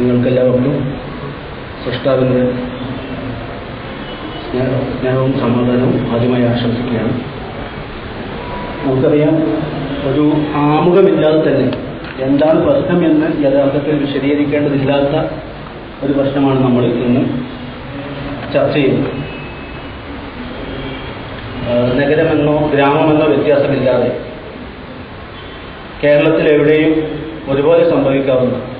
നിങ്ങൾക്കെല്ലാവർക്കും സൃഷ്ടാവിന്റെ സ്നേഹ- സ്നേഹവും സമാധാനവും ആദ്യമായി ആശംസിക്കുകയാണ്. നമുക്കറിയാം ഒരു ആമുഖമില്ലാതെ തന്നെ എന്താണ് പ്രശ്നം എന്ന് യഥാർത്ഥത്തിൽ വിശദീകരിക്കേണ്ടതില്ലാത്ത ഒരു പ്രശ്നമാണ് നമ്മൾ ഇന്ന് ചർച്ച ചെയ്യുന്നത്. നഗരമെന്നോ ഗ്രാമമെന്നോ വ്യത്യാസമില്ലാതെ കേരളത്തിൽ എവിടെയും ഒരുപോലെ സംഭവിക്കാവുന്ന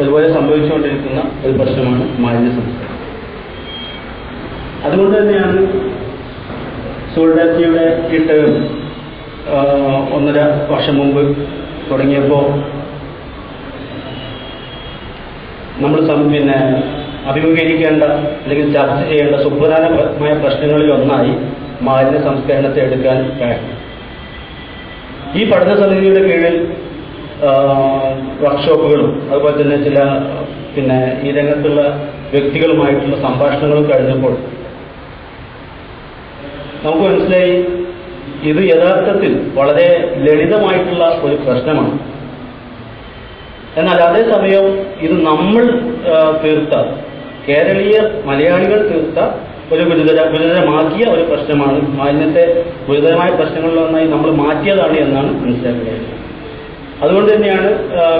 ഒരുപോലെ സംഭവിച്ചുകൊണ്ടിരിക്കുന്ന ഒരു പ്രശ്നമാണ് മാലിന്യ സംസ്കരണം. അതുകൊണ്ട് തന്നെയാണ് സോൾഡാറ്റിയുടെ ഈ ഒന്നര വർഷം മുമ്പ് തുടങ്ങിയപ്പോൾ നമ്മൾ പിന്നെ അഭിമുഖീകരിക്കേണ്ട അല്ലെങ്കിൽ ചർച്ച ചെയ്യേണ്ട സുപ്രധാനമായ പ്രശ്നങ്ങളിൽ ഒന്നായി മാലിന്യ സംസ്കരണത്തെ എടുക്കാൻ കഴിയും ഈ പഠന സമിതിയുടെ കീഴിൽ വർക്ക്ഷോപ്പുകളും അതുപോലെ തന്നെ ചില പിന്നെ ഈ രംഗത്തുള്ള വ്യക്തികളുമായിട്ടുള്ള സംഭാഷണങ്ങളും കഴിഞ്ഞപ്പോൾ നമുക്ക് മനസ്സിലായി ഇത് യഥാർത്ഥത്തിൽ വളരെ ലളിതമായിട്ടുള്ള ഒരു പ്രശ്നമാണ്. എന്നാൽ അതേസമയം ഇത് നമ്മൾ തീർത്ത കേരളീയ മലയാളികൾ തീർത്ത ഒരു ഗുരുതര ഗുരുതരമാക്കിയ ഒരു പ്രശ്നമാണ്. മാലിന്യത്തെ ഗുരുതരമായ പ്രശ്നങ്ങളിലൊന്നായി നമ്മൾ മാറ്റിയതാണ് എന്നാണ് മനസ്സിലാക്കുന്നത് അതുകൊണ്ട് തന്നെയാണ്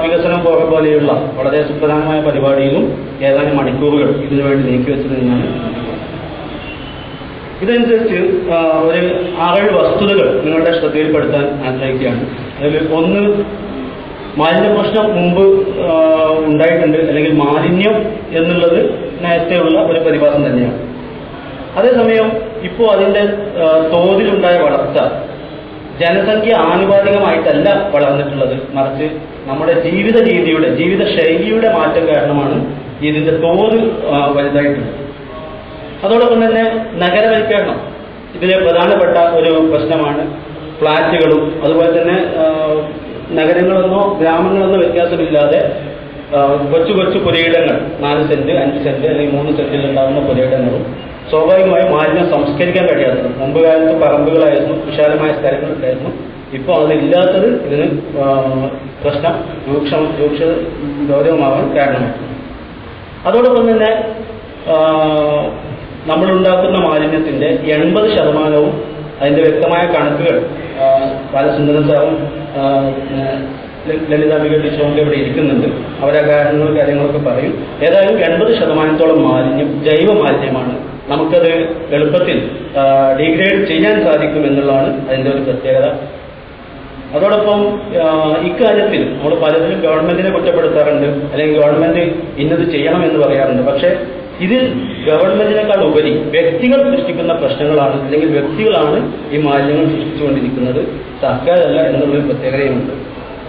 വികസനം പോക പോലെയുള്ള വളരെ സുപ്രധാനമായ പരിപാടിയിലും ഏതാനും മണിക്കൂറുകൾ ഇതിനുവേണ്ടി നീക്കിവെച്ചത് ഞാൻ ഇതനുസരിച്ച് ഒരു ആറേഴ് വസ്തുതകൾ നിങ്ങളുടെ ശ്രദ്ധയിൽപ്പെടുത്താൻ ആഗ്രഹിക്കുകയാണ്. അതിൽ ഒന്ന് മാലിന്യ പ്രശ്നം മുമ്പ് ഉണ്ടായിട്ടുണ്ട്. അല്ലെങ്കിൽ മാലിന്യം എന്നുള്ളത് നേരത്തെയുള്ള ഒരു പരിഭാസം തന്നെയാണ്. അതേസമയം ഇപ്പോൾ അതിന്റെ ആ, തോതിലുണ്ടായ വളർച്ച ജനസംഖ്യ ആനുപാതികമായിട്ടല്ല വളർന്നിട്ടുള്ളത്. മറിച്ച് നമ്മുടെ ജീവിത രീതിയുടെ ജീവിത ശൈലിയുടെ മാറ്റം കാരണമാണ് ഇതിന്റെ തോത് വലുതായിട്ടുള്ളത്. അതോടൊപ്പം തന്നെ നഗരവൽക്കരണം. ഇതിലെ പ്രധാനപ്പെട്ട ഒരു പ്രശ്നമാണ് ഫ്ലാറ്റുകളും. അതുപോലെ തന്നെ നഗരങ്ങളെന്നോ ഗ്രാമങ്ങളെന്നോ വ്യത്യാസമില്ലാതെ കൊച്ചു കൊച്ചു പുരയിടങ്ങൾ നാല് സെന്റ് അഞ്ച് സെന്റ് അല്ലെങ്കിൽ മൂന്ന് സെന്റിൽ ഉണ്ടാകുന്ന പുരയിടങ്ങളും സ്വാഭാവികമായും മാലിന്യം സംസ്കരിക്കാൻ കഴിയാത്തത്. മുമ്പ് കാലത്ത് പറമ്പുകളായിരുന്നു വിശാലമായ സ്ഥലങ്ങളുണ്ടായിരുന്നു. ഇപ്പോൾ അതില്ലാത്തത് ഇതിന് പ്രശ്നം രൂക്ഷം രൂക്ഷ ഗൗരവമാകാൻ കാരണമാണ് അതോടൊപ്പം തന്നെ നമ്മളുണ്ടാക്കുന്ന മാലിന്യത്തിന്റെ എൺപത് ശതമാനവും അതിന്റെ വ്യക്തമായ കണക്കുകൾ ബാലസുന്ദരൻ സാറും ലളിതാംബിക ടീച്ചറും ഇവിടെ ഇരിക്കുന്നുണ്ട്. അവരാ കാരണങ്ങളും കാര്യങ്ങളൊക്കെ പറയും. ഏതായാലും എൺപത് ശതമാനത്തോളം മാലിന്യം ജൈവ മാലിന്യമാണ് നമുക്കത് എളുപ്പത്തിൽ ഡിഗ്രേഡ് ചെയ്യാൻ സാധിക്കും എന്നുള്ളതാണ് അതിന്റെ ഒരു പ്രത്യേകത. അതോടൊപ്പം ഇക്കാര്യത്തിൽ നമ്മൾ പലതിലും ഗവൺമെന്റിനെ കുറ്റപ്പെടുത്താറുണ്ട് അല്ലെങ്കിൽ ഗവൺമെന്റ് ഇന്നത് ചെയ്യണം എന്ന് പറയാറുണ്ട്. പക്ഷേ ഇതിൽ ഗവൺമെന്റിനേക്കാൾ ഉപരി വ്യക്തികൾ സൃഷ്ടിക്കുന്ന പ്രശ്നങ്ങളാണ് അല്ലെങ്കിൽ വ്യക്തികളാണ് ഈ മാലിന്യങ്ങൾ സൃഷ്ടിച്ചുകൊണ്ടിരിക്കുന്നത്. സർക്കാരല്ല എന്നുള്ളൊരു പ്രത്യേകതയുമുണ്ട്.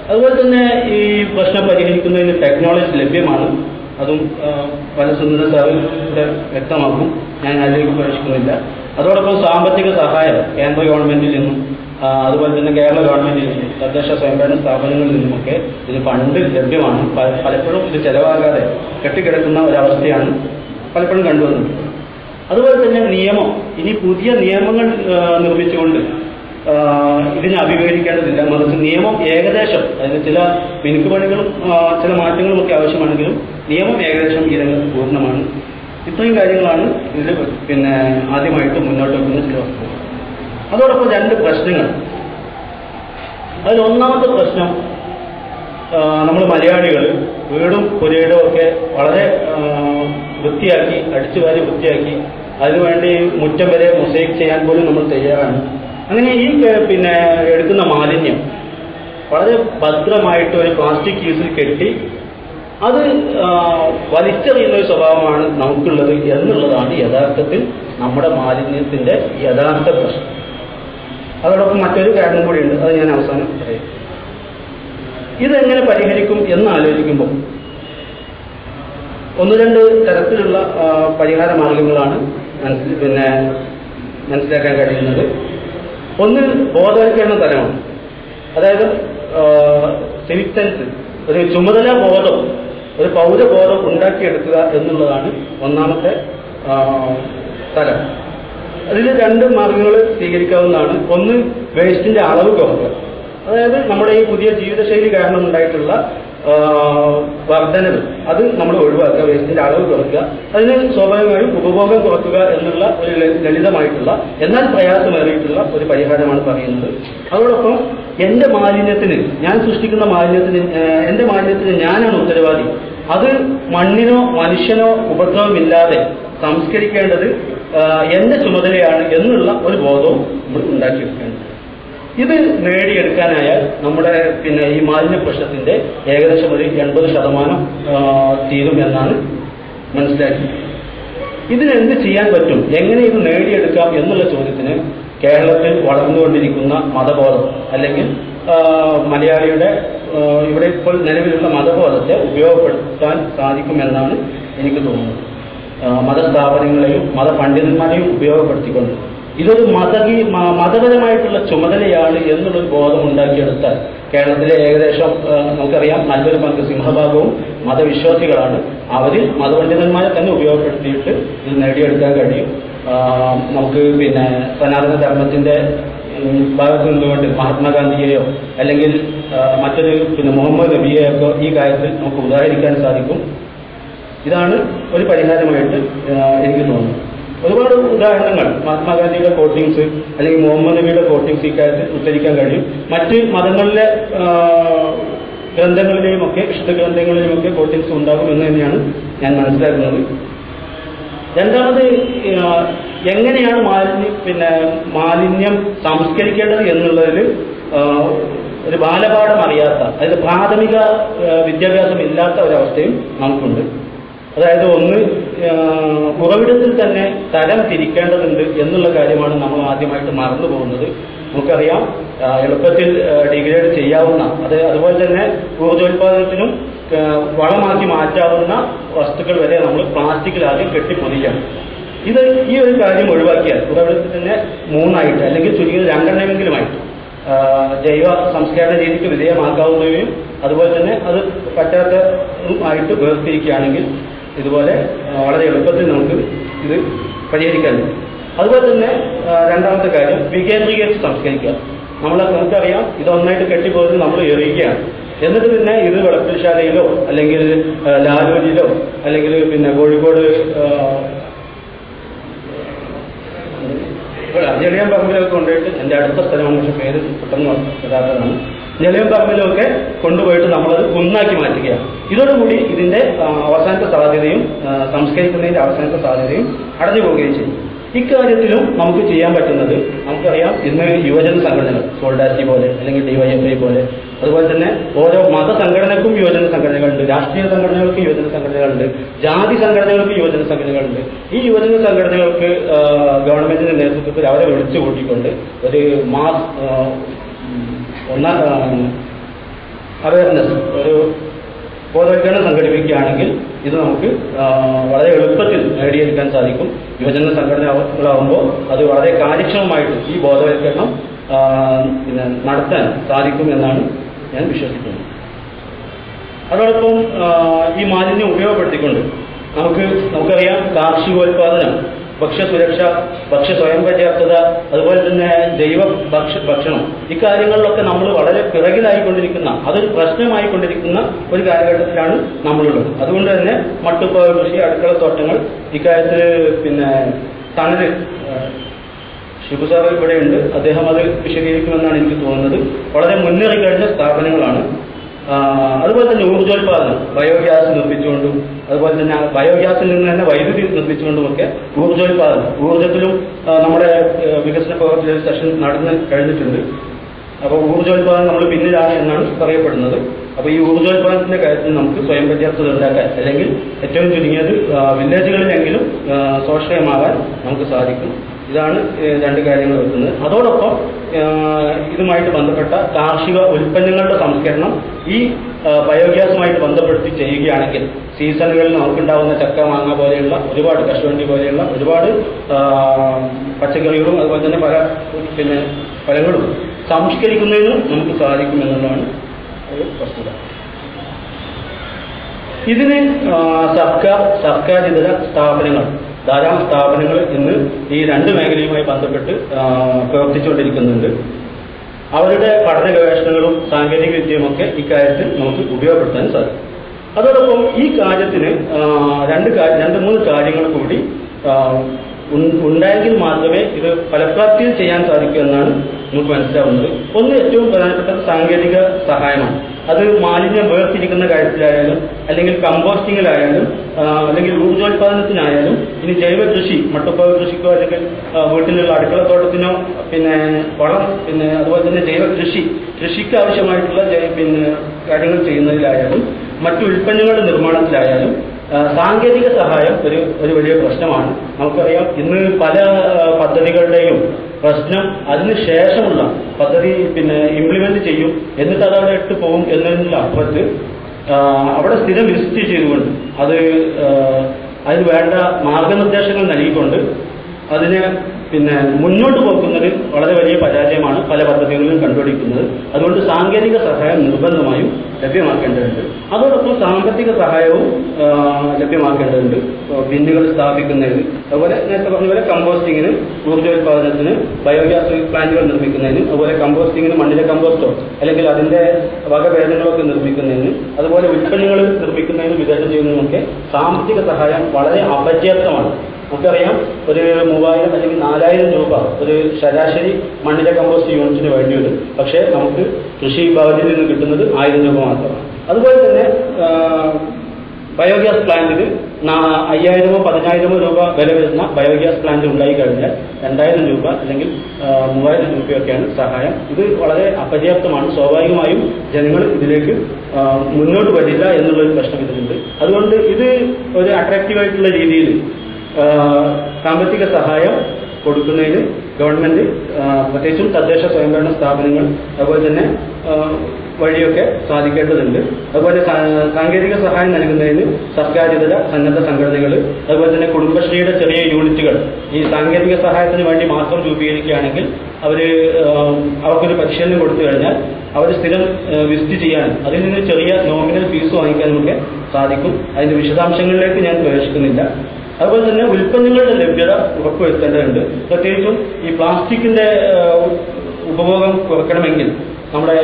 അതുപോലെ തന്നെ ഈ പ്രശ്നം പരിഹരിക്കുന്നതിന് ടെക്നോളജി ലഭ്യമാണ്. അതും പല സുന്ദര സാറിലൂടെ വ്യക്തമാക്കും ഞാൻ അതിലേക്ക് പ്രവേശിക്കുന്നില്ല. അതോടൊപ്പം സാമ്പത്തിക സഹായം കേന്ദ്ര ഗവൺമെന്റിൽ നിന്നും അതുപോലെ തന്നെ കേരള ഗവൺമെന്റിൽ നിന്നും തദ്ദേശ സ്വയംഭരണ സ്ഥാപനങ്ങളിൽ നിന്നുമൊക്കെ ഇത് ഫണ്ട് ലഭ്യമാണ്. പലപ്പോഴും ഇത് ചെലവാകാതെ കെട്ടിക്കിടക്കുന്ന ഒരവസ്ഥയാണ് പലപ്പോഴും കണ്ടുവന്നത് അതുപോലെ തന്നെ നിയമം ഇനി പുതിയ നിയമങ്ങൾ നിർമ്മിച്ചുകൊണ്ട് ഇതിനെ അഭിമുഖീകരിക്കേണ്ടതില്ല. മറിച്ച് നിയമം ഏകദേശം അതായത് ചില മിനുക്കുപണികളും ചില മാറ്റങ്ങളും ഒക്കെ ആവശ്യമാണെങ്കിലും നിയമം ഏകദേശം ഈ രംഗത്ത് പൂർണമാണ്. ഇത്രയും കാര്യങ്ങളാണ് ഇതിൽ പിന്നെ ആദ്യമായിട്ട് മുന്നോട്ട് വെക്കുന്ന ചില വസ്തുക്കൾ. അതോടൊപ്പം രണ്ട് പ്രശ്നങ്ങൾ. അതിൽ ഒന്നാമത്തെ പ്രശ്നം നമ്മൾ മലയാളികൾ വീടും പുരയിടും ഒക്കെ വളരെ വൃത്തിയാക്കി അടിച്ചു വാരി വൃത്തിയാക്കി അതിനുവേണ്ടി മുറ്റം വരെ മൊസൈക്ക് ചെയ്യാൻ പോലും നമ്മൾ തയ്യാറാണ്. അങ്ങനെ ഈ പിന്നെ എടുക്കുന്ന മാലിന്യം വളരെ ഭദ്രമായിട്ട് ഒരു പ്ലാസ്റ്റിക് യൂസിൽ കെട്ടി അത് വലിച്ചെറിയുന്ന ഒരു സ്വഭാവമാണ് നമുക്കുള്ളത് എന്നുള്ളതാണ് യഥാർത്ഥത്തിൽ നമ്മുടെ മാലിന്യത്തിന്റെ യഥാർത്ഥ പ്രശ്നം. അതോടൊപ്പം മറ്റൊരു കാരണം കൂടിയുണ്ട്. അത് ഞാൻ അവസാനം പറയും. ഇതെങ്ങനെ പരിഹരിക്കും എന്ന് ആലോചിക്കുമ്പോൾ ഒന്ന് രണ്ട് തരത്തിലുള്ള പരിഹാര മാർഗങ്ങളാണ് മനസ്സിൽ പിന്നെ മനസ്സിലാക്കാൻ കഴിയുന്നത്. ഒന്ന് ബോധവൽക്കരണ തലമാണ് അതായത് സിവിക് ഒരു ചുമതല ബോധം ഒരു പൗരബോധം ഉണ്ടാക്കിയെടുക്കുക എന്നുള്ളതാണ് ഒന്നാമത്തെ തരം അതിൽ രണ്ട് മാർഗങ്ങൾ സ്വീകരിക്കാവുന്നതാണ്. ഒന്ന് വേസ്റ്റിന്റെ അളവ് കുറവ്. അതായത് നമ്മുടെ ഈ പുതിയ ജീവിതശൈലി കാരണം ഉണ്ടായിട്ടുള്ള വർധനവ്. അത് നമ്മൾ ഒഴിവാക്കുക വേസ്റ്റിന്റെ അളവ് കുറയ്ക്കുക. അതിന് സ്വാഭാവികമായും ഉപഭോഗം കുറയ്ക്കുക എന്നുള്ള ഒരു ലളിതമായിട്ടുള്ള എന്നാൽ പ്രയാസമേറിയിട്ടുള്ള ഒരു പരിഹാരമാണ് പറയുന്നത്. അതോടൊപ്പം എന്റെ മാലിന്യത്തിന് ഞാൻ സൃഷ്ടിക്കുന്ന മാലിന്യത്തിന് എന്റെ മാലിന്യത്തിന് ഞാനാണ് ഉത്തരവാദി. അത് മണ്ണിനോ മനുഷ്യനോ ഉപദ്രവമില്ലാതെ സംസ്കരിക്കേണ്ടത് എന്റെ ചുമതലയാണ് എന്നുള്ള ഒരു ബോധവും നമ്മൾ ഉണ്ടാക്കിയെടുക്കേണ്ടത് ഇത് നേടിയെടുക്കാനായാൽ നമ്മുടെ പിന്നെ ഈ മാലിന്യ പ്രശ്നത്തിന്റെ ഏകദേശം ഒരു എൺപത് ശതമാനം തീരും എന്നാണ് മനസ്സിലാക്കി ഇതിനെന്ത് ചെയ്യാൻ പറ്റും? എങ്ങനെ ഇത് നേടിയെടുക്കാം എന്നുള്ള ചോദ്യത്തിന് കേരളത്തിൽ വളർന്നുകൊണ്ടിരിക്കുന്ന മതബോധം അല്ലെങ്കിൽ മലയാളിയുടെ ഇവിടെ ഇപ്പോൾ നിലവിലുള്ള മതബോധത്തെ ഉപയോഗപ്പെടുത്താൻ സാധിക്കുമെന്നാണ് എനിക്ക് തോന്നുന്നത്. മതസ്ഥാപനങ്ങളെയും മതപണ്ഡിതന്മാരെയും ഉപയോഗപ്പെടുത്തിക്കൊണ്ട് ഇതൊരു മതകി മതപരമായിട്ടുള്ള ചുമതലയാണ് എന്നുള്ളൊരു ബോധം ഉണ്ടാക്കിയെടുത്താൽ കേരളത്തിലെ ഏകദേശം നമുക്കറിയാം നല്ലൊരു പങ്ക് സിംഹഭാഗവും മതവിശ്വാസികളാണ്. അവരിൽ മതപണ്ഡിതന്മാരെ തന്നെ ഉപയോഗപ്പെടുത്തിയിട്ട് ഇത് നേടിയെടുക്കാൻ കഴിയും. നമുക്ക് പിന്നെ സനാതന ധർമ്മത്തിന്റെ ഭാഗത്ത് നിന്നുകൊണ്ട് മഹാത്മാഗാന്ധിയെയോ അല്ലെങ്കിൽ മറ്റൊരു പിന്നെ മുഹമ്മദ് നബിയെയൊക്കെ ഈ കാര്യത്തിൽ നമുക്ക് ഉദാഹരിക്കാൻ സാധിക്കും. ഇതാണ് ഒരു പരിഹാരമായിട്ട് എനിക്ക് തോന്നുന്നത്. ഒരുപാട് ഉദാഹരണങ്ങൾ. മഹാത്മാഗാന്ധിയുടെ കോട്ടിങ്സ് അല്ലെങ്കിൽ മുഹമ്മദ് നബിയുടെ കോട്ടിങ്സ് ഇക്കാര്യത്തിൽ ഉദ്ധരിക്കാൻ കഴിയും മറ്റ് മതങ്ങളിലെ ഗ്രന്ഥങ്ങളിലെയുമൊക്കെ വിശുദ്ധ ഗ്രന്ഥങ്ങളിലുമൊക്കെ കോട്ടിങ്സ് ഉണ്ടാകും എന്ന് തന്നെയാണ് ഞാൻ മനസ്സിലാക്കുന്നത്. രണ്ടാമത് എങ്ങനെയാണ് മാലിന്യം പിന്നെ മാലിന്യം സംസ്കരിക്കേണ്ടത് എന്നുള്ളതിൽ ഒരു ബാലപാഠം അറിയാത്ത അതായത് പ്രാഥമിക വിദ്യാഭ്യാസം ഇല്ലാത്ത ഒരവസ്ഥയും നമുക്കുണ്ട്. അതായത് ഒന്ന് ഉറവിടത്തിൽ തന്നെ തരം തിരിക്കേണ്ടതുണ്ട് എന്നുള്ള കാര്യമാണ് നമ്മൾ ആദ്യമായിട്ട് മറന്നു പോകുന്നത്. നമുക്കറിയാം എളുപ്പത്തിൽ ഡിഗ്രേഡ് ചെയ്യാവുന്ന അത് അതുപോലെ തന്നെ ഊർജോത്പാദനത്തിനും വളമാക്കി മാറ്റാവുന്ന വസ്തുക്കൾ വരെ നമ്മൾ പ്ലാസ്റ്റിക്കിൽ ആദ്യം കെട്ടിപ്പൊതിക്കണം. ഇത് ഈ ഒരു കാര്യം ഒഴിവാക്കിയാൽ ഉറവിടത്തിൽ തന്നെ മൂന്നായിട്ട് അല്ലെങ്കിൽ ചുരുങ്ങിയത് രണ്ടെണ്ണമെങ്കിലുമായിട്ട് ജൈവ സംസ്കരണ രീതിക്ക് വിധേയമാക്കാവുന്നവയും അതുപോലെ തന്നെ അത് പറ്റാത്ത ആയിട്ട് വേർതിരിക്കുകയാണെങ്കിൽ ഇതുപോലെ വളരെ എളുപ്പത്തിൽ നമുക്ക് ഇത് പരിഹരിക്കാൻ അതുപോലെ തന്നെ രണ്ടാമത്തെ കാര്യം വികേന്ദ്രീകരിച്ച് സംസ്കരിക്കുക. നമ്മൾ നമുക്കറിയാം ഇതൊന്നായിട്ട് കെട്ടിപ്പോയത് നമ്മൾ എറിയുകയാണ്. എന്നിട്ട് പിന്നെ ഇത് വെളപ്പിൽശാലയിലോ അല്ലെങ്കിൽ ലാലോലിയിലോ അല്ലെങ്കിൽ പിന്നെ കോഴിക്കോട് ജലിയൻ പറമ്പിലൊക്കെ കൊണ്ടുപോയിട്ട് എന്റെ അടുത്ത സ്ഥലമാണ് പക്ഷെ പേര് പെട്ടെന്ന് വരാത്തതാണ് ജലിയൻ ഒക്കെ കൊണ്ടുപോയിട്ട് നമ്മളത് കുന്നാക്കി മാറ്റുകയാണ്. ഇതോടുകൂടി ഇതിന്റെ അവസാനത്തെ സാധ്യതയും സംസ്കരിക്കുന്നതിന്റെ അവസാനത്തെ സാധ്യതയും അടഞ്ഞു പോവുകയും ചെയ്യും. ഇക്കാര്യത്തിലും നമുക്ക് ചെയ്യാൻ പറ്റുന്നത് നമുക്കറിയാം ഇന്ന് യുവജന സംഘടനകൾ സോൾഡാറ്റി പോലെ അല്ലെങ്കിൽ ഡിവൈഎഫ്ഐ പോലെ അതുപോലെ തന്നെ ഓരോ മതസംഘടനക്കും യുവജന സംഘടനകളുണ്ട് രാഷ്ട്രീയ സംഘടനകൾക്ക് യുവജന സംഘടനകളുണ്ട് ജാതി സംഘടനകൾക്ക് യുവജന സംഘടനകളുണ്ട്. ഈ യുവജന സംഘടനകൾക്ക് ഗവൺമെന്റിന്റെ നേതൃത്വത്തിൽ അവരെ വിളിച്ചു കൂട്ടിക്കൊണ്ട് ഒരു മാസ് ഉം, അവയർനെസ് ഒരു ബോധവൽക്കരണം സംഘടിപ്പിക്കുകയാണെങ്കിൽ ഇത് നമുക്ക് വളരെ എളുപ്പത്തിൽ നേടിയെടുക്കാൻ സാധിക്കും. യുവജന സംഘടനകളാകുമ്പോൾ അത് വളരെ കാര്യക്ഷമമായിട്ട് ഈ ബോധവൽക്കരണം പിന്നെ നടത്താൻ സാധിക്കും എന്നാണ് ഞാൻ വിശ്വസിക്കുന്നത്. അതോടൊപ്പം ഈ മാലിന്യം ഉപയോഗപ്പെടുത്തിക്കൊണ്ട് നമുക്ക് നമുക്കറിയാം കാർഷികോൽപാദനം ഭക്ഷ്യസുരക്ഷ ഭക്ഷ്യ സ്വയം പര്യാപ്തത അതുപോലെ തന്നെ ജൈവ ഭക്ഷ്യ ഭക്ഷണം. ഇക്കാര്യങ്ങളിലൊക്കെ നമ്മൾ വളരെ പിറകിലായിക്കൊണ്ടിരിക്കുന്ന അതൊരു പ്രശ്നമായിക്കൊണ്ടിരിക്കുന്ന ഒരു കാലഘട്ടത്തിലാണ് നമ്മളുള്ളത്. അതുകൊണ്ട് തന്നെ മട്ടുപ്പാവ് കൃഷി അടുക്കള തോട്ടങ്ങൾ ഇക്കാര്യത്തിൽ പിന്നെ തണൽ ഷിബു ഇവിടെയുണ്ട്. അദ്ദേഹം അത് വിശദീകരിക്കുമെന്നാണ് എനിക്ക് തോന്നുന്നത്. വളരെ മുന്നേറി കഴിഞ്ഞ സ്ഥാപനങ്ങളാണ് അതുപോലെ തന്നെ ഊർജോൽപാദനം ബയോഗ്യാസ് നിർമ്മിച്ചുകൊണ്ടും അതുപോലെ തന്നെ ബയോഗ്യാസിൽ നിന്ന് തന്നെ വൈദ്യുതി നിർമ്മിച്ചുകൊണ്ടുമൊക്കെ ഊർജോൽപാദനം ഊർജത്തിലും ആ, നമ്മുടെ വികസന പ്രവർത്തന സെഷൻ നടന്ന് കഴിഞ്ഞിട്ടുണ്ട്. അപ്പോൾ ഊർജോൽപാദനം നമ്മൾ പിന്നിലാണ് എന്നാണ് പറയപ്പെടുന്നത്. അപ്പോൾ ഈ ഊർജോൽപാദനത്തിന്റെ കാര്യത്തിൽ നമുക്ക് സ്വയം പര്യാപ്തത ഉണ്ടാക്കാൻ അല്ലെങ്കിൽ ഏറ്റവും ചുരുങ്ങിയത് വില്ലേജുകളിലെങ്കിലും ആ, സ്വാശ്രയമാകാൻ നമുക്ക് സാധിക്കും. ഇതാണ് രണ്ട് കാര്യങ്ങൾ വെക്കുന്നത്. അതോടൊപ്പം ഇതുമായിട്ട് ബന്ധപ്പെട്ട കാർഷിക ഉൽപ്പന്നങ്ങളുടെ സംസ്കരണം ഈ ബയോഗ്യാസുമായിട്ട് ബന്ധപ്പെടുത്തി ചെയ്യുകയാണെങ്കിൽ സീസണുകളിൽ നമുക്കുണ്ടാകുന്ന ചക്ക മാങ്ങ പോലെയുള്ള ഒരുപാട് കശുവണ്ടി പോലെയുള്ള ഒരുപാട് പച്ചക്കറികളും അതുപോലെ തന്നെ പല പിന്നെ ഫലങ്ങളും സംസ്കരിക്കുന്നതിനും നമുക്ക് സാധിക്കുമെന്നുള്ളതാണ് ഒരു വസ്തുത. ഇതിന് സർക്കാർ സർക്കാരിതര സ്ഥാപനങ്ങൾ ധാരാളം സ്ഥാപനങ്ങൾ ഇന്ന് ഈ രണ്ട് മേഖലയുമായി ബന്ധപ്പെട്ട് പ്രവർത്തിച്ചുകൊണ്ടിരിക്കുന്നുണ്ട്. അവരുടെ പഠന ഗവേഷണങ്ങളും സാങ്കേതിക വിദ്യയുമൊക്കെ ഇക്കാര്യത്തിൽ നമുക്ക് ഉപയോഗപ്പെടുത്താൻ സാധിക്കും. അതോടൊപ്പം ഈ കാര്യത്തിന് രണ്ട് രണ്ട് മൂന്ന് കാര്യങ്ങൾ കൂടി ഉണ്ടായെങ്കിൽ മാത്രമേ ഇത് ഫലപ്രാപ്തിയിൽ ചെയ്യാൻ സാധിക്കൂ എന്നാണ് നമുക്ക് മനസ്സിലാവുന്നത്. ഒന്ന് ഏറ്റവും പ്രധാനപ്പെട്ട സാങ്കേതിക സഹായമാണ്. അത് മാലിന്യം വേർതിരിക്കുന്ന കാര്യത്തിലായാലും അല്ലെങ്കിൽ കമ്പോസ്റ്റിങ്ങിലായാലും അല്ലെങ്കിൽ ഊർജോത്പാദനത്തിനായാലും ഇനി ജൈവ കൃഷി മട്ടുപ്പാവ് കൃഷിക്കോ അല്ലെങ്കിൽ വീട്ടിലുള്ള അടുക്കളത്തോട്ടത്തിനോ പിന്നെ വളം പിന്നെ അതുപോലെ തന്നെ ജൈവ കൃഷി കൃഷിക്ക് ആവശ്യമായിട്ടുള്ള പിന്നെ കാര്യങ്ങൾ ചെയ്യുന്നതിലായാലും മറ്റു ഉൽപ്പന്നങ്ങളുടെ നിർമ്മാണത്തിലായാലും സാങ്കേതിക സഹായം ഒരു ഒരു വലിയ പ്രശ്നമാണ്. നമുക്കറിയാം ഇന്ന് പല പദ്ധതികളുടെയും പ്രശ്നം അതിന് ശേഷമുള്ള പദ്ധതി പിന്നെ ഇംപ്ലിമെന്റ് ചെയ്യും. എന്നിട്ട് അതവിടെ ഇട്ട് പോകും എന്നതിനുള്ള അപ്പുറത്ത് അവിടെ സ്ഥിരം വിസിറ്റ് ചെയ്തുകൊണ്ട് അത് അതിന് വേണ്ട മാർഗനിർദ്ദേശങ്ങൾ നൽകിക്കൊണ്ട് അതിനെ പിന്നെ മുന്നോട്ട് പോക്കുന്നതിൽ വളരെ വലിയ പരാജയമാണ് പല പദ്ധതികളിലും കണ്ടുപിടിക്കുന്നത്. അതുകൊണ്ട് സാങ്കേതിക സഹായം നിർബന്ധമായും ലഭ്യമാക്കേണ്ടതുണ്ട്. അതോടൊപ്പം സാമ്പത്തിക സഹായവും ലഭ്യമാക്കേണ്ടതുണ്ട്. ബിന്നുകൾ സ്ഥാപിക്കുന്നതിന് അതുപോലെ നേരത്തെ പറഞ്ഞ പോലെ കമ്പോസ്റ്റിങ്ങിന് ഊർജോത്പാദനത്തിന് ബയോഗ്യാസ് പ്ലാന്റുകൾ നിർമ്മിക്കുന്നതിനും അതുപോലെ കമ്പോസ്റ്റിങ്ങിന് മണ്ണിലെ കമ്പോസ്റ്റോ അല്ലെങ്കിൽ അതിന്റെ വകഭേദങ്ങളൊക്കെ നിർമ്മിക്കുന്നതിന് അതുപോലെ ഉൽപ്പന്നങ്ങൾ നിർമ്മിക്കുന്നതിനും വിതരണം ചെയ്യുന്നതിനുമൊക്കെ സാമ്പത്തിക സഹായം വളരെ അപര്യാപ്തമാണ്. നമുക്കറിയാം ഒരു മൂവായിരം അല്ലെങ്കിൽ നാലായിരം രൂപ ഒരു ശരാശരി മണ്ണിലെ കമ്പോസ്റ്റ് യൂണിറ്റിന് വേണ്ടി വരും. പക്ഷേ നമുക്ക് കൃഷി വിഭാഗത്തിൽ നിന്ന് കിട്ടുന്നത് ആയിരം രൂപ മാത്രമാണ്. അതുപോലെ തന്നെ ബയോഗ്യാസ് പ്ലാന്റിന് നാ- അയ്യായിരമോ പതിനായിരമോ രൂപ വില വരുന്ന ബയോഗ്യാസ് പ്ലാന്റ് ഉണ്ടായി കഴിഞ്ഞാൽ രണ്ടായിരം രൂപ അല്ലെങ്കിൽ മൂവായിരം രൂപയൊക്കെയാണ് സഹായം. ഇത് വളരെ അപര്യാപ്തമാണ്. സ്വാഭാവികമായും ജനങ്ങൾ ഇതിലേക്ക് മുന്നോട്ട് വരില്ല എന്നുള്ളൊരു പ്രശ്നം ഇതിലുണ്ട്. അതുകൊണ്ട് ഇത് ഒരു അട്രാക്റ്റീവ് ആയിട്ടുള്ള രീതിയിൽ സാമ്പത്തിക സഹായം കൊടുക്കുന്നതിന് ഗവൺമെന്റ് പ്രത്യേകിച്ചും തദ്ദേശ സ്വയംഭരണ സ്ഥാപനങ്ങൾ അതുപോലെ തന്നെ വഴിയൊക്കെ സാധിക്കേണ്ടതുണ്ട്. അതുപോലെ സാങ്കേതിക സഹായം നൽകുന്നതിന് സർക്കാരിതര സന്നദ്ധ സംഘടനകൾ അതുപോലെ തന്നെ കുടുംബശ്രീയുടെ ചെറിയ യൂണിറ്റുകൾ. ഈ സാങ്കേതിക സഹായത്തിന് വേണ്ടി മാത്രം രൂപീകരിക്കുകയാണെങ്കിൽ അവർ അവർക്കൊരു പരിശീലനം കൊടുത്തു കഴിഞ്ഞാൽ അവർ സ്ഥിരം വിസിറ്റ് ചെയ്യാൻ അതിൽ നിന്ന് ചെറിയ നോമിനൽ ഫീസ് വാങ്ങിക്കാനുമൊക്കെ സാധിക്കും. അതിന്റെ വിശദാംശങ്ങളിലേക്ക് ഞാൻ പ്രവേശിക്കുന്നില്ല. അതുപോലെ തന്നെ ഉൽപ്പന്നങ്ങളുടെ ലഭ്യത ഉറപ്പുവരുത്തേണ്ടതുണ്ട്. പ്രത്യേകിച്ചും ഈ പ്ലാസ്റ്റിക്കിന്റെ ഉപഭോഗം കുറയ്ക്കണമെങ്കിൽ നമ്മുടെ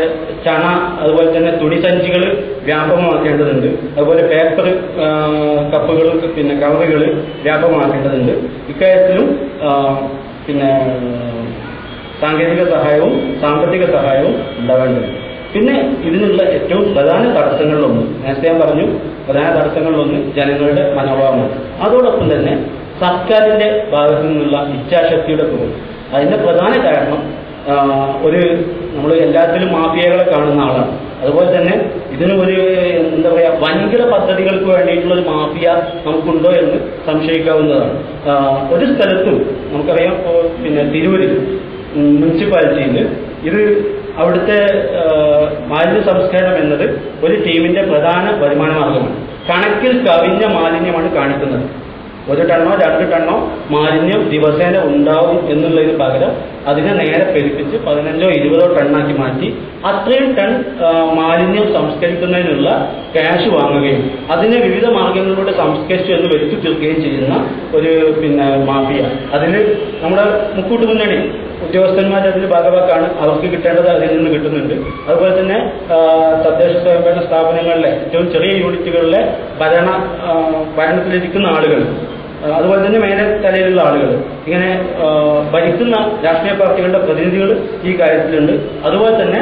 ചണ അതുപോലെ തന്നെ തുണി സഞ്ചികൾ വ്യാപകമാക്കേണ്ടതുണ്ട്. അതുപോലെ പേപ്പർ കപ്പുകൾ പിന്നെ കവറുകൾ വ്യാപകമാക്കേണ്ടതുണ്ട്. ഇക്കാര്യത്തിലും പിന്നെ സാങ്കേതിക സഹായവും സാമ്പത്തിക സഹായവും ഉണ്ടാവേണ്ടതുണ്ട്. പിന്നെ ഇതിനുള്ള ഏറ്റവും പ്രധാന തടസ്സങ്ങളിലൊന്ന് നേരത്തെ ഞാൻ പറഞ്ഞു പ്രധാന തടസ്സങ്ങളിലൊന്ന് ജനങ്ങളുടെ മനോഭാവമാണ്. അതോടൊപ്പം തന്നെ സർക്കാരിന്റെ ഭാഗത്തു നിന്നുള്ള ഇച്ഛാശക്തിയുടെ കുറവ്. അതിന്റെ പ്രധാന കാരണം ഒരു നമ്മൾ എല്ലാത്തിലും മാഫിയകളെ കാണുന്ന ആളാണ്. അതുപോലെ തന്നെ ഇതിന് ഒരു എന്താ പറയാ വൻകിട പദ്ധതികൾക്ക് വേണ്ടിയിട്ടുള്ള ഒരു മാഫിയ നമുക്കുണ്ടോ എന്ന് സംശയിക്കാവുന്നതാണ്. ഒരു സ്ഥലത്തും നമുക്കറിയാം പിന്നെ തിരൂരിൽ മുനിസിപ്പാലിറ്റിയിൽ ഇത് അവിടുത്തെ മാലിന്യ സംസ്കരണം എന്നത് ഒരു ടീമിന്റെ പ്രധാന വരുമാന മാർഗമാണ്. കണക്കിൽ കവിഞ്ഞ മാലിന്യമാണ് കാണിക്കുന്നത്. ഒരു ടണ്ണോ രണ്ട് ടണ്ണോ മാലിന്യം ദിവസേന ഉണ്ടാവും എന്നുള്ളതിന് പകരം അതിനെ നേരെ പെരുപ്പിച്ച് പതിനഞ്ചോ ഇരുപതോ ടണ്ണാക്കി മാറ്റി അത്രയും ടൺ മാലിന്യം സംസ്കരിക്കുന്നതിനുള്ള ക്യാഷ് വാങ്ങുകയും അതിനെ വിവിധ മാർഗങ്ങളിലൂടെ സംസ്കരിച്ചു എന്ന് വരുത്തി തീർക്കുകയും ചെയ്യുന്ന ഒരു പിന്നെ മാഫിയ. അതിൽ നമ്മുടെ മുക്കൂട്ട് മുന്നണി ഉദ്യോഗസ്ഥന്മാർ അതിൽ ഭാഗവാക്കാണ് അവർക്ക് കിട്ടേണ്ടത് അതിൽ നിന്ന് കിട്ടുന്നുണ്ട്. അതുപോലെ തന്നെ തദ്ദേശ സ്വയംഭരണ സ്ഥാപനങ്ങളിലെ ഏറ്റവും ചെറിയ യൂണിറ്റുകളിലെ ഭരണ ഭരണത്തിലിരിക്കുന്ന ആളുകൾ അതുപോലെ തന്നെ മേലെ തലയിലുള്ള ആളുകൾ ഇങ്ങനെ ഭരിക്കുന്ന രാഷ്ട്രീയ പാർട്ടികളുടെ പ്രതിനിധികൾ ഈ കാര്യത്തിലുണ്ട്. അതുപോലെ തന്നെ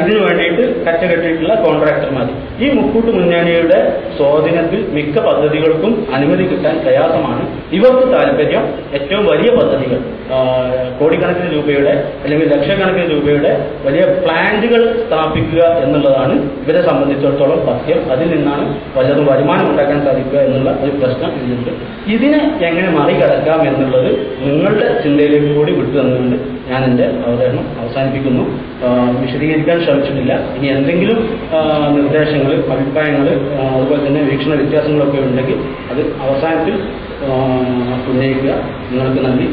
ഇതിനു വേണ്ടിയിട്ട് കച്ചകെട്ടിയിട്ടുള്ള കോൺട്രാക്ടർമാർ ഈ മുക്കൂട്ട് മുന്നണിയുടെ സ്വാധീനത്തിൽ മിക്ക പദ്ധതികൾക്കും അനുമതി കിട്ടാൻ പ്രയാസമാണ്. ഇവർക്ക് താല്പര്യം ഏറ്റവും വലിയ പദ്ധതികൾ കോടിക്കണക്കിന് രൂപയുടെ അല്ലെങ്കിൽ ലക്ഷക്കണക്കിന് രൂപയുടെ വലിയ പ്ലാന്റുകൾ സ്ഥാപിക്കുക എന്നുള്ളതാണ് ഇവരെ സംബന്ധിച്ചിടത്തോളം സത്യം. അതിൽ നിന്നാണ് വല്ലതും വരുമാനം ഉണ്ടാക്കാൻ സാധിക്കുക എന്നുള്ള ഒരു പ്രശ്നം ഇതിലുണ്ട്. ഇതിനെ എങ്ങനെ മറികടക്കാം എന്നുള്ളത് നിങ്ങളുടെ ചിന്തയിലേക്ക് കൂടി വിട്ടു തന്നുകൊണ്ട് ഞാൻ എന്റെ അവതരണം അവസാനിപ്പിക്കുന്നു. വിശദീകരിക്കാൻ ശ്രമിച്ചിട്ടില്ല. ഇനി എന്തെങ്കിലും നിർദ്ദേശങ്ങൾ അഭിപ്രായങ്ങൾ അതുപോലെ തന്നെ വീക്ഷണ വ്യത്യാസങ്ങളൊക്കെ ഉണ്ടെങ്കിൽ അത് അവസാനത്തിൽ ഉന്നയിക്കുക. നിങ്ങൾക്ക് നന്ദി.